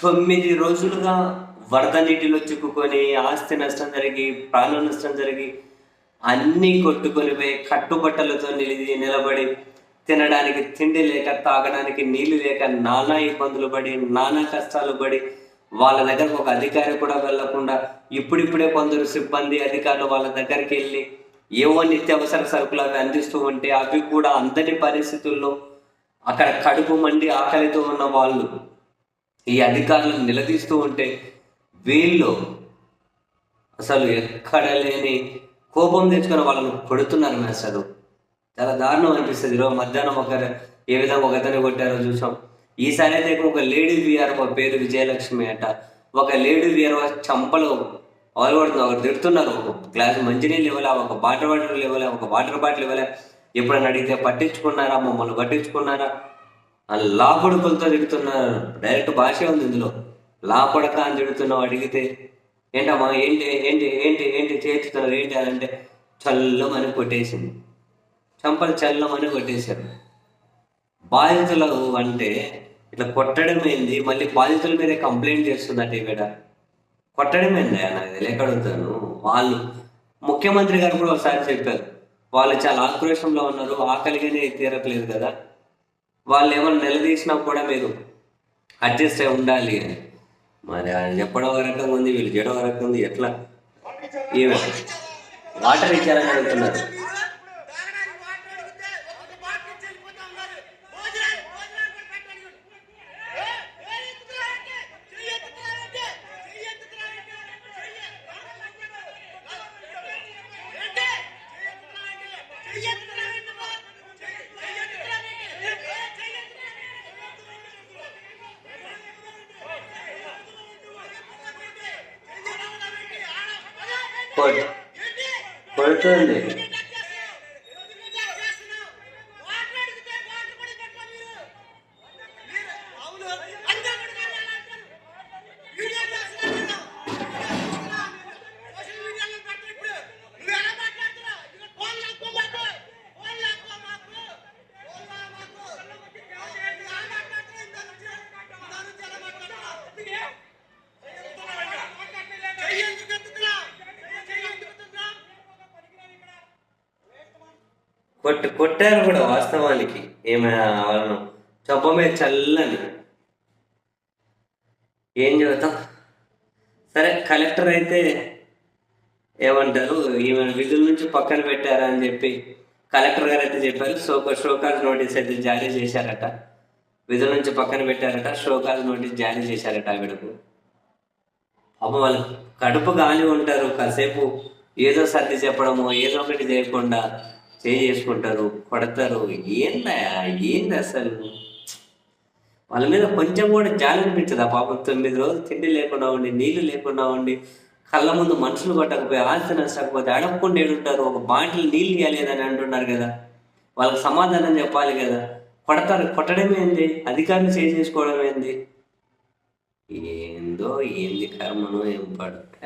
తొమ్మిది రోజులుగా వరద నీటిలో చిక్కుకొని ఆస్తి నష్టం జరిగి ప్రాణ నష్టం జరిగి అన్నీ కొట్టుకొని పోయి కట్టుబట్టలతో నిలిది నిలబడి తినడానికి తిండి లేక తాగడానికి నీళ్ళు లేక నానా ఇబ్బందులు పడి నానా కష్టాలు పడి వాళ్ళ దగ్గరకు ఒక అధికారి కూడా వెళ్ళకుండా ఇప్పుడిప్పుడే కొందరు సిబ్బంది అధికారులు వాళ్ళ దగ్గరికి వెళ్ళి ఏవో నిత్యావసర సరుకులు అవి అందిస్తూ ఉంటే అవి కూడా అందరి పరిస్థితుల్లో అక్కడ కడుపు మండి ఆకలితో ఉన్న వాళ్ళు ఈ అధికారులను నిలదీస్తూ ఉంటే వీళ్ళు అసలు ఎక్కడ లేని కోపం తెచ్చుకొని వాళ్ళని కొడుతున్నారు మేము అసలు. చాలా దారుణం అనిపిస్తుంది. ఈరోజు మధ్యాహ్నం ఒక ఏ విధంగా ఒక కొట్టారో చూసాం. ఈసారి అయితే ఒక లేడీ విఆర్ ఒక పేరు విజయలక్ష్మి అంట. ఒక లేడీ విఆర్ చంపలు ఎవరు ఒకరు తిడుతున్నారు. ఒక గ్లాస్ మంచినీళ్ళు ఇవ్వలే ఒక వాటర్ బాటిల్ ఇవ్వలే ఒక వాటర్ బాటిల్ ఇవ్వలే. ఎప్పుడైనా అడిగితే పట్టించుకున్నారా? మమ్మల్ని పట్టించుకున్నారా? ఆ లా కొడుకులతో తిడుతున్నారు డైరెక్ట్ భాషే ఉంది ఇందులో. లా కొడక అని తిడుతున్నావు అడిగితే ఏంటమ్మా ఏంటి ఏంటి ఏంటి ఏంటి చేస్తున్నారు ఏంటి అని అంటే చల్లమని కొట్టేసింది. చంపలు చల్లమని కొట్టేశారు. బాధితులు అంటే ఇట్లా కొట్టడం ఏంది? మళ్ళీ బాధితుల మీదే కంప్లైంట్ చేస్తుందంటే ఇక్కడ కొట్టడం ఏంది నాకు తెలియక వాళ్ళు ముఖ్యమంత్రి గారు కూడా ఒకసారి చెప్పారు. వాళ్ళు చాలా ఆక్రోషంలో ఉన్నారు ఆకలిగానే తీరట్లేదు కదా. వాళ్ళు ఏమైనా నిలదీసినా కూడా మీరు అడ్జస్ట్ అయి ఉండాలి అని. మరి ఆయన చెప్పడం రకంగా ఉంది వీళ్ళు చేయడం రకంగా ఉంది ఎట్లా? ఏమైనా వాటర్ ఇచ్చారని అడుగుతున్నారు. Bird. Bird. కొట్టు కొట్టారు కూడా వాస్తవానికి. ఏమైనా వాళ్ళను చొప్ప మీద చల్లని. ఏం చెబుతాం? సరే కలెక్టర్ అయితే ఏమంటారు? ఈమె విధుల నుంచి పక్కన పెట్టారా అని చెప్పి కలెక్టర్ గారు అయితే చెప్పారు. షోక షోకాజ్ నోటీస్ అయితే జారీ చేశారట. విధుల నుంచి పక్కన పెట్టారట. షోకాజ్ నోటీస్ జారీ చేశారట ఆవిడకు. అమ్మ వాళ్ళు కడుపు గాలి ఉంటారు. కాసేపు ఏదో సర్ది చెప్పడము ఏదో ఒకటి చేయకుండా చేసుకుంటారు కొడతారు. ఏందా ఏంది అసలు? వాళ్ళ మీద కొంచెం కూడా జాలి అనిపించదు. ఆ పాపం తొమ్మిది రోజులు తిండి లేకుండా ఉండి నీళ్ళు లేకుండా ఉండి కళ్ళ ముందు మనుషులు కొట్టకపోయి ఆస్తి నష్టకపోతే అడగకుండా ఏడుంటారు. ఒక బాటిల్ నీళ్ళు ఇవ్వలేదని అంటున్నారు కదా. వాళ్ళకి సమాధానం చెప్పాలి కదా. కొడతారు. కొట్టడం ఏంది? అధికారులు చేసేసుకోవడం ఏంది? ఏందో ఏంది కర్మను ఏం పడు